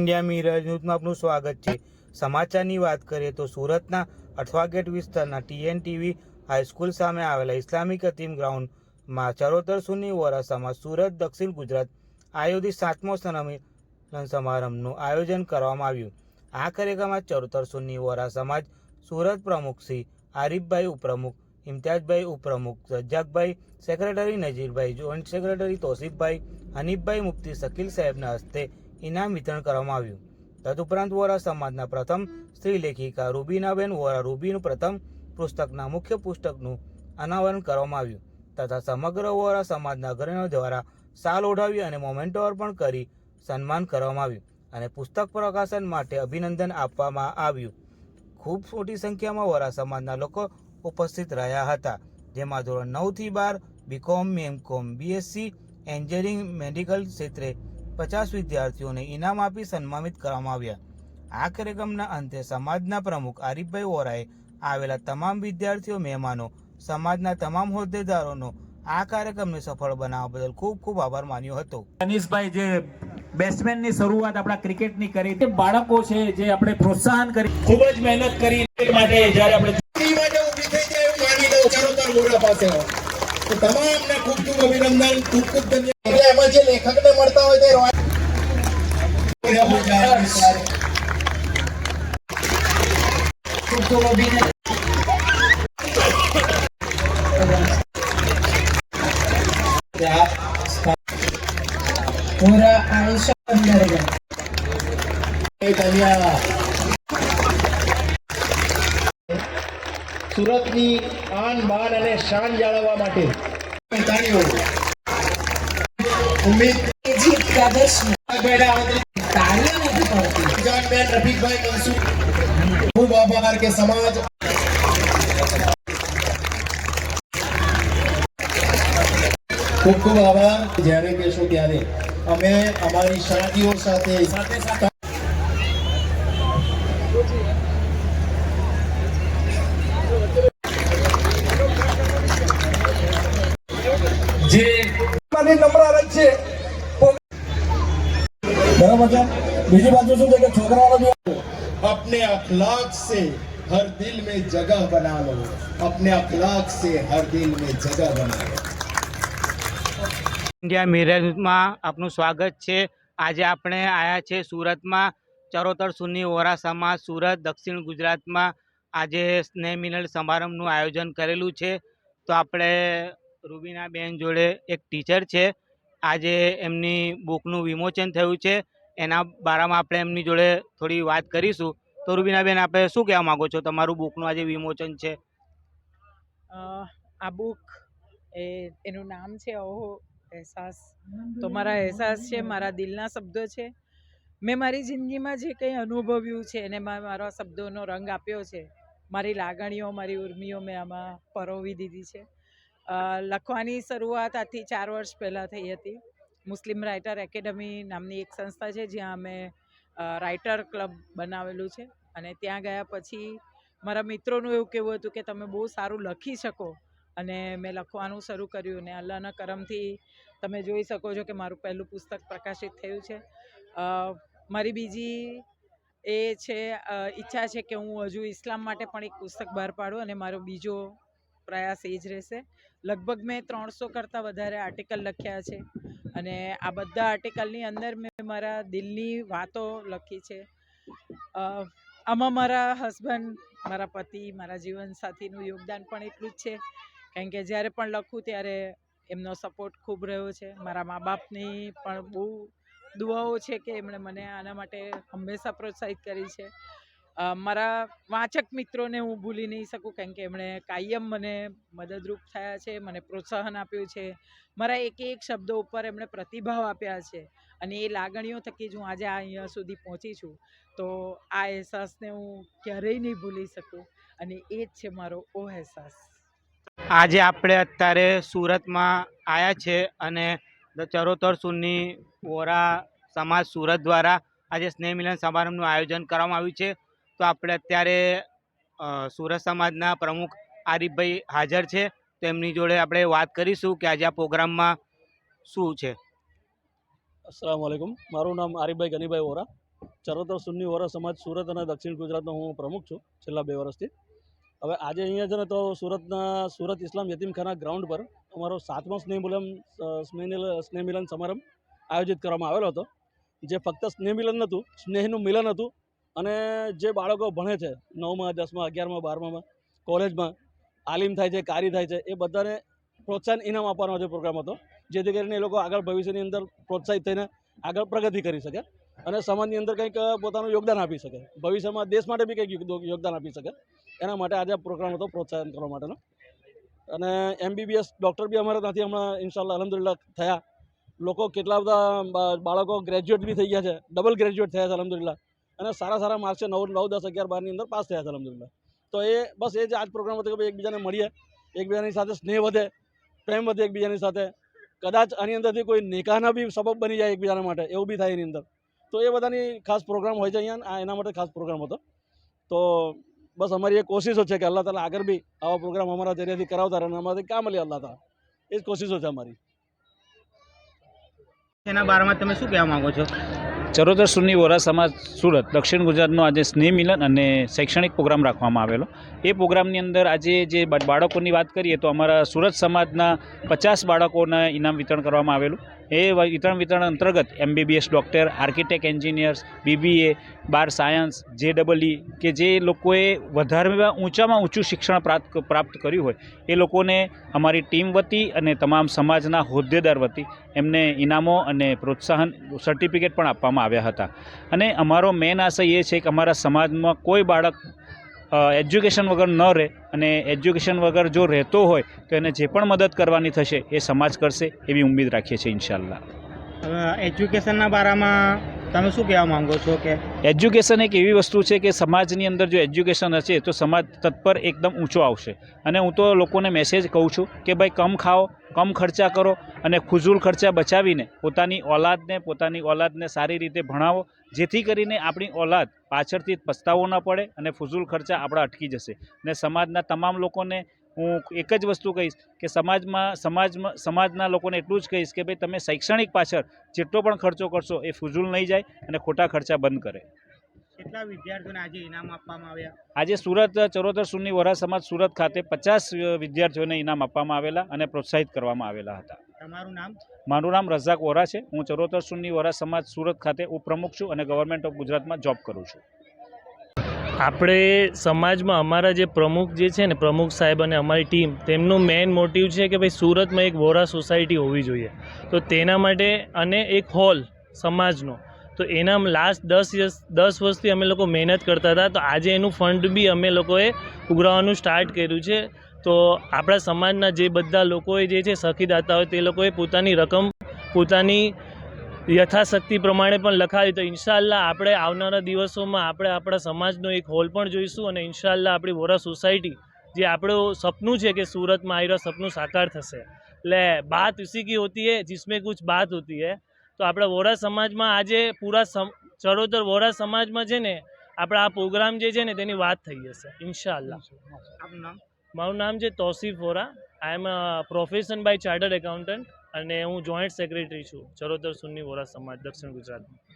India mirror ન્યૂઝમાં આપનું સ્વાગત છે. સમાચારની વાત કરીએ તો સુરતના અઠવાગેટ વિસ્તારના ટીએનટીવી હાઈસ્કૂલ સામે આવેલા ઇસ્લામિક અતીમ ગ્રાઉન્ડમાં ચરોતર સુની વરાસામાં સુરત, દક્ષિણ ગુજરાત આયોજિત સાતમો સંમેલન સમારંભનું આયોજન કરવામાં આવ્યું. આ કાર્યક્રમમાં ચરોતર સુની વોરા સમાજ સુરત પ્રમુખ શ્રી આરીફભાઈ ઉપપ્રમુખ, ઇમ્તિયાઝભાઈ ઉપપ્રમુખ, સજ્જાકભાઈ સેક્રેટરી, નજીરભાઈ જોઈન્ટ સેક્રેટરી, તોસીફભાઈ હનીફભાઈ મુફ્તી શકીલ સાહેબના હસ્તે ઇનામ વિતરણ કરવામાં આવ્યું. તદુપરાંત વોરા સમાજના પ્રથમ સ્ત્રી લેખિકા રૂબીનાબેન વોરા રૂબીનું પ્રથમ પુસ્તકના મુખ્ય પુસ્તકનું અનાવરણ કરવામાં આવ્યું તથા સમગ્ર વોરા સમાજના અગ્રણીઓ દ્વારા સાલ ઓઢાવી અને મોમેન્ટો અર્પણ કરી સન્માન કરવામાં આવ્યું અને પુસ્તક પ્રકાશન માટે અભિનંદન આપવામાં આવ્યું. ખૂબ મોટી સંખ્યામાં વોરા સમાજના લોકો ઉપસ્થિત રહ્યા હતા, જેમાં ધોરણ નવથી બાર BCom MCom BSc engineering medical ક્ષેત્રે પચાસ વિદ્યાર્થીઓને ઇનામ આપી સન્માનિત કરવામાં આવ્યા. આ કાર્યક્રમના અંતે સમાજના પ્રમુખ આરીફભાઈ વોરાએ આવેલા તમામ વિદ્યાર્થીઓ મહેમાનો સમાજના તમામ હોદ્દેદારોનો આ કાર્યક્રમને સફળ બનાવવા બદલ ખૂબ ખૂબ આભાર માન્યો હતો. અનિશભાઈ જે બેટ્સમેનની શરૂઆત આપણા ક્રિકેટની કરી તે બાળકો છે જે આપણે પ્રોત્સાહન કરી ખૂબ જ મહેનત કરી માટે જ્યારે આપણે ઊભી થઈ જાય એવું માની લઉં ચરોતર મોરા પાસે તો તમામને ખૂબ ખૂબ અભિનંદન ખૂબ ખૂબ ધન્યવાદ. એમાં જે લેખકને મળતા હોય તે રોય ખૂબ ખૂબ અભિનંદન પૂરા આયુષ્ય ધન્યવાદ. સુરતની આન બાન અને શાન જાળવવા માટે. ખૂબ આભાર કે સમાજ ખૂબ ખૂબ આભાર. જ્યારે કહેશો ત્યારે. અમે અમારી શાળાઓ સાથે સાથે સાથે જે મને નમ્ર અરજ છે બરાબર છે બીજી બાજુ શું છે કે છોકરાઓનો જે अपने अखलाक से हर दिल में जगह बना लो अपने अखलाक से हर दिल में जगह बना लो ઇન્ડિયા મિરર ન્યૂઝમાં આપનું સ્વાગત છે આજે આપણે આવ્યા છે સુરતમાં ચરોતર સુન્ની વોરા સમાજ સુરત દક્ષિણ ગુજરાતમાં આજે સ્નેહ મિલન સમારંભનું આયોજન કરેલું છે તો આપણે રૂબીના બેન જોડે એક ટીચર છે. આજે એમની બુકનું વિમોચન થયું છે. એના બારામાં આપણે એમની જોડે થોડી વાત કરીશું. તો રૂબીનાબેન આપણે શું કહેવા માગો છો? તમારું બુકનું આજે વિમોચન છે. આ બુક એ, એનું નામ છે, ઓહો, અહેસાસ. તો મારા અહેસાસ છે, મારા દિલના શબ્દો છે. મેં મારી જિંદગીમાં જે કંઈ અનુભવ્યું છે, એને મેં, મારા શબ્દોનો રંગ આપ્યો છે. મારી લાગણીઓ, મારી ઉર્મિઓ મેં આમાં પરોવી દીધી છે. લખવાની શરૂઆત આજથી ચાર વર્ષ પહેલાં થઈ હતી. મુસ્લિમ રાઇટર એકેડમી નામની એક સંસ્થા છે, જ્યાં અમે રાઇટર ક્લબ બનાવેલું છે. અને ત્યાં ગયા પછી મારા મિત્રોનું એવું કહેવું હતું કે, તમે બહુ સારું લખી શકો. અને મેં લખવાનું શરૂ કર્યું અને અલ્લાહના કરમથી તમે જોઈ શકો છો કે મારું પહેલું પુસ્તક પ્રકાશિત થયું છે. મારી બીજી એ છે ઈચ્છા છે કે હું હજુ ઇસ્લામ માટે પણ એક પુસ્તક બહાર પાડું અને મારો બીજો પ્રયાસ એ જ રહેશે. લગભગ મેં ત્રણસો કરતાં વધારે આર્ટિકલ લખ્યા છે. અને આ બધા આર્ટિકલની અંદર મેં મારા દિલની વાતો લખી છે. આમાં મારા હસબન્ડ મારા પતિ, મારા જીવનસાથીનું યોગદાન પણ એટલું જ છે. કારણ કે જ્યારે પણ લખું ત્યારે એમનો સપોર્ટ ખૂબ રહ્યો છે. મારા મા બાપની પણ બહુ દુઆઓ છે કે એમણે મને આના માટે હંમેશા પ્રોત્સાહિત કરી છે. મારા વાચક મિત્રોને હું ભૂલી નહીં શકું કારણ કે એમણે કાયમ મને મદદરૂપ થયા છે, મને પ્રોત્સાહન આપ્યું છે. મારા એક એક શબ્દો ઉપર એમણે પ્રતિભાવ આપ્યા છે અને એ લાગણીઓ થકી જ હું આજે અહીંયા સુધી પહોંચી છું. તો આ અહેસાસને હું ક્યારેય નહીં ભૂલી શકું અને એ જ છે મારો ઓ અહેસાસ. આજે આપણે અત્યારે સુરતમાં આવ્યા છે અને ચરોતર સુન્ની વોરા સમાજ સુરત દ્વારા આજે સ્નેહ મિલન સમારંભનું આયોજન કરવામાં આવ્યું છે. તો આપણે અત્યારે સુરત સમાજના પ્રમુખ આરીફભાઈ હાજર છે. તો એમની જોડે આપણે વાત કરીશું કે આજે આ પ્રોગ્રામમાં શું છે. અસલામ વાલેકુમ મારું નામ આરીફભાઈ ગનીભાઈ વોરા. ચરોતર સુન્ની વોરા સમાજ સુરત અને દક્ષિણ ગુજરાતનો હું પ્રમુખ છું છેલ્લા બે વર્ષથી. હવે આજે અહીંયા છે ને તો સુરતના સુરત ઇસ્લામ યતીમખાના ગ્રાઉન્ડ પર અમારો સાતમો સ્નેહ મિલન અ, સ્નેહ મિલ- સ્નેહ મિલન સમારંભ આયોજિત કરવામાં આવેલો હતો. જે ફક્ત સ્નેહ મિલન નહોતું સ્નેહનું મિલન હતું અને જે બાળકો ભણે છે, નવમાં, દસમાં, અગિયારમાં, બારમામાં, કોલેજમાં, આલિમ થાય છે, કારી થાય છે, એ બધાને પ્રોત્સાહન ઇનામ આપવાનો જે પ્રોગ્રામ હતો, જેથી કરીને એ લોકો આગળ ભવિષ્યની અંદર પ્રોત્સાહિત થઈને આગળ પ્રગતિ કરી શકે અને સમાજની અંદર કંઈક પોતાનું યોગદાન આપી શકે. ભવિષ્યમાં દેશ માટે બી કંઈક યોગદાન આપી શકે. એના માટે આજે પ્રોગ્રામ હતો પ્રોત્સાહન કરવા માટેનો. અને એમબીબીએસ ડૉક્ટર બી અમારે ત્યાંથી હમણાં ઇન્શાલ્લા અલહમદુલિલ્લા થયા. લોકો કેટલા બધા બાળકો ગ્રેજ્યુએટ બી થઈ ગયા છે. ડબલ ગ્રેજ્યુએટ થયા છે, અલહમદુલિલ્લાહ. અને સારા સારા માર્ક છે. નવ નવ દસ અગિયાર બારની અંદર પાસ થયા છે અલહમદુલિલ્લાહ તો એ બસ એ જ આજ પ્રોગ્રામ હતો કે ભાઈ એકબીજાને મળીએ, એકબીજાની સાથે સ્નેહ વધે, પ્રેમ વધે એકબીજાની સાથે. કદાચ આની અંદરથી કોઈ નિકાહના બી સબબ બની જાય એકબીજાના માટે, એવું બી થાય એની અંદર. તો એ બધાની ખાસ પ્રોગ્રામ હોય છે અહીંયા એના માટે ખાસ પ્રોગ્રામ હતો. તો બસ અમારી એ કોશિશો છે કે અલ્લાહ તાલા આગળ બી આવા પ્રોગ્રામ અમારા જરિયાથી કરાવતા રહે અમારાથી કામ લે અલ્લાહ તાલા. એ જ કોશિશો છે અમારી. એના બારામાં તમે શું કહેવા માંગો છો? ચરોતર સુની વોરા સુરત, દક્ષિણ ગુજરાતનો આજે સ્નેહ મિલન અને શૈક્ષણિક પ્રોગ્રામ રાખવામાં આવેલો. એ પ્રોગ્રામની અંદર આજે જે બાળકોની વાત કરીએ તો અમારા સુરત સમાજના પચાસ બાળકોને ઇનામ વિતરણ કરવામાં આવેલું. એ વિતરણ વિતરણ અંતર્ગત MBBS doctor architect engineers BBA બાર સાયન્સ જે ડબલ ઈ કે જે લોકોએ વધારે ઊંચામાં ઊંચું શિક્ષણ પ્રાપ્ત પ્રાપ્ત કર્યું હોય, એ લોકોને અમારી ટીમ વતી અને તમામ સમાજના હોદ્દેદાર વતી એમને ઇનામો અને પ્રોત્સાહન સર્ટિફિકેટ પણ આપવામાં આવ્યા હતા. અને અમારો મેન આશય એ છે કે અમારા સમાજમાં કોઈ બાળક એજ્યુકેશન વગર ન રહે અને એજ્યુકેશન વગર જો રહેતો હોય તો એને જે પણ મદદ કરવાની થશે એ સમાજ કરશે એવી ઉમ્મીદ રાખીએ છીએ ઇન્શાલ્લાહ એજ્યુકેશનના બારામાં તમે શું કહેવા માંગો છો કે? એજ્યુકેશન એક એવી વસ્તુ છે કે સમાજની અંદર જો એજ્યુકેશન હશે તો સમાજ તત્પર એકદમ ઊંચો આવશે. અને હું તો લોકોને મેસેજ કહું છું કે ભાઈ કમ ખાઓ, કમ ખર્ચા કરો અને ફુઝૂલ ખર્ચા બચાવીને પોતાની ઓલાદને પોતાની ઓલાદને સારી રીતે ભણાવો, જેથી કરીને આપણી ઓલાદ પાછળથી પસ્તાવો ન પડે અને ફુઝૂલ ખર્ચા આપણા અટકી જશે. અને સમાજના તમામ લોકોને હું એક જ વસ્તુ કહીશ કે સમાજમાં સમાજમાં સમાજના લોકોને એટલું જ કહીશ કે ભાઈ તમે શૈક્ષણિક પાછળ જેટલો પણ ખર્ચો કરશો એ ફુજુલ નહીં જાય અને ખોટા ખર્ચા બંધ કરે. કેટલા વિદ્યાર્થીઓને આજે ઇનામ આપવામાં આવ્યા? આજે સુરત ચરોતર સુન્ની વરા સમાજ સુરત ખાતે પચાસ વિદ્યાર્થીઓને ઇનામ આપવામાં આવેલા અને પ્રોત્સાહિત કરવામાં આવેલા હતા. તમારું નામ? મારું નામ રઝાક વોરા છે. હું ચરોતર સુન્ની વરા સમાજ સુરત ખાતે ઉપપ્રમુખ છું અને ગવર્મેન્ટ ઓફ ગુજરાતમાં જોબ કરું છું. આપણે સમાજમાં અમારા જે પ્રમુખ જે છે ને, પ્રમુખ સાહેબ અને અમારી ટીમ, તેમનું મેઇન મોટિવ છે કે ભાઈ સુરતમાં એક વોરા સોસાયટી હોવી જોઈએ. તો તેના માટે અને એક હોલ સમાજનો. તો એના લાસ્ટ દસ યસ, દસ વર્ષથી અમે લોકો મહેનત કરતા હતા. તો આજે એનું ફંડ બી અમે લોકોએ ઉઘરાવવાનું સ્ટાર્ટ કર્યું છે. તો આપણા સમાજના જે બધા લોકોએ જે છે, સખીદાતા હોય તે લોકોએ પોતાની રકમ, પોતાની યથાશક્તિ પ્રમાણે પણ લખાવી. તો ઇન્શાલ્લાહ આપણે આવનારા દિવસોમાં આપણે આપણા સમાજનો એક હોલ પણ જોઈશું અને ઇન્શાલ્લાહ આપણી વોરા સોસાયટી જે આપણું સપનું છે કે સુરતમાં આવી રહ્યો સપનું સાકાર થશે. એટલે બાત ઉસી કી હોતી હે જીસમે કુછ બાત હોતી હે. તો આપણા વોરા સમાજમાં આજે પૂરા સમ ચરોતર વોરા સમાજમાં છે ને આપણા આ પ્રોગ્રામ જે છે ને તેની વાત થઈ જશે ઇન્શાલ્લાહ મારું નામ છે Tosif Vora. I am profession by chartered accountant અને હું જોઈન્ટ સેક્રેટરી છું ચરોતર સુન્ની વોરા સમાજ દક્ષિણ ગુજરાતમાં.